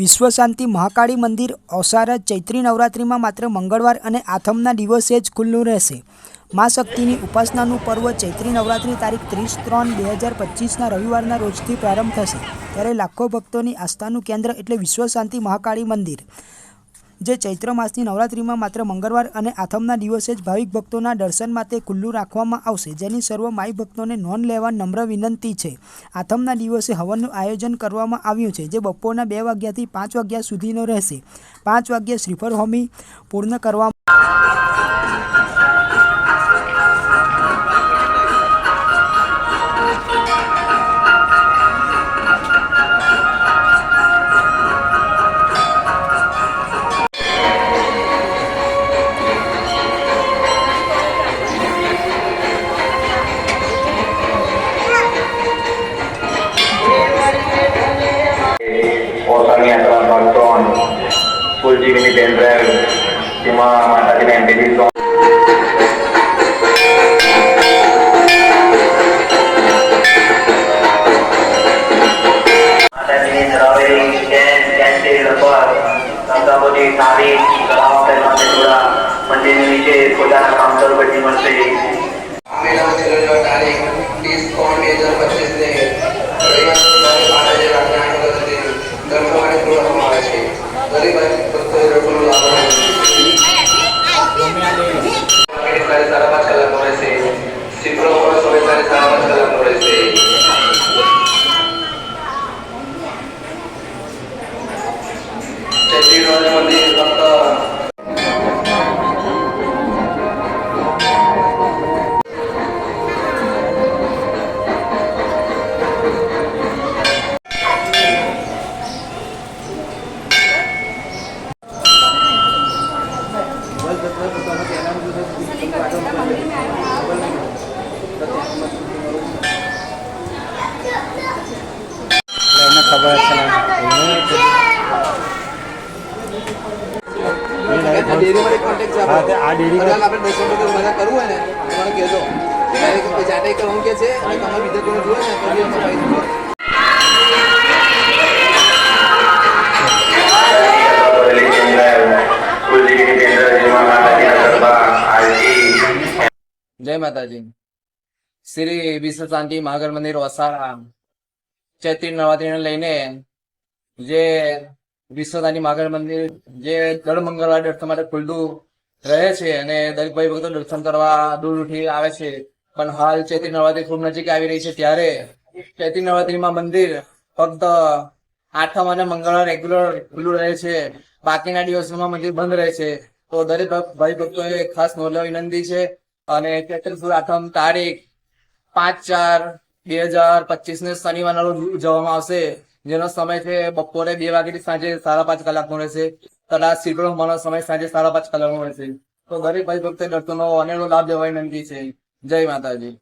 વિશ્વ શાંતિ મહાકાળી મંદિર ઓસારા ચૈત્રી નવરાત્રિમાં માત્ર મંગળવાર અને આથમના દિવસે જ ખુલ્લું રહેશે. મા શક્તિની ઉપાસનાનું પર્વ ચૈત્રી નવરાત્રિ તારીખ ત્રીસ ત્રણ બે હજાર પચીસના રવિવારના રોજથી પ્રારંભ થશે. ત્યારે લાખો ભક્તોની આસ્થાનું કેન્દ્ર એટલે વિશ્વ શાંતિ મહાકાળી મંદિર. જે ચૈત્ર માસની નવરાત્રિમાં માત્ર મંગળવાર અને આથમના દિવસે જ ભાવિક ભક્તોના દર્શન માટે ખુલ્લું રાખવામાં આવશે. જેની સર્વ માઈ ભક્તોને નોંધ લેવા નમ્ર વિનંતી છે. આથમના દિવસે હવનનું આયોજન કરવામાં આવ્યું છે, જે બપોરના બે વાગ્યાથી પાંચ વાગ્યા સુધીનો રહેશે. પાંચ વાગ્યે શ્રીફળ હોમી પૂર્ણ કરવામાં ધરાવેલી ચેન ચેનથી રબર ગંગાબોધી થાળી કળાઓ માટે જોડા મંદિરની નીચે પોતાના કાઉન્ટર પરથી મળશે મેળામાં છેલ્લો તારીખ ડેરીમાં એક કોન્ટેક્ટ છે હા, તે આ ડેરી આપણે દસ મિનિટ બધા કરવું હોય ને મને કહેજો. ત્યારે જાતે કરવાનું કે છે અને તમે બીજા કોઈ જોઈએ ને તો બી અમે કહી દઈએ. કરેલી પેનડ્રાઈવ કુલજીવીની પેનડ્રાઈવ જેમાં માતાજીના ગરબા આરતી જય માતાજી. શ્રી વિશ્વ શાંતિ મહાગર મંદિર વસારા. ચૈત્રી નવરાત્રીને લઈને જે વિશ્વ માગર મંદિર જે દર મંગળવારે દર્શન માટે ખુલ્લું રહે છે અને દરેક ભાઈ ભક્તો દર્શન કરવા દૂર દૂરથી આવે છે. પણ હાલ ચૈત્રી નવરાત્રી ખૂબ નજીક આવી રહી છે ત્યારે ચૈત્રી નવરાત્રીમાં મંદિર ફક્ત આઠમ અને મંગળવાર રેગ્યુલર ખુલ્લું રહે છે. બાકીના દિવસોમાં મંદિર બંધ રહે છે. તો દરેક ભાઈ ભક્તોએ ખાસ મોલ્ય વિનંતી છે અને ચૈત્રી આઠમ તારીખ પાંચ ચાર બે હજાર પચીસ ને શનિવારના ઉજવવામાં આવશે. જેનો સમય છે બપોરે બે વાગ્યાથી સાંજે સાડા પાંચ કલાકનો રહેશે. તથા સીટો હોવાનો સમય સાંજે સાડા પાંચ કલાકનો રહેશે. તો ગરીબ ભાઈ ભક્તે દર્શનનો અનેરો લાભ લેવા વિનંતી છે. જય માતાજી.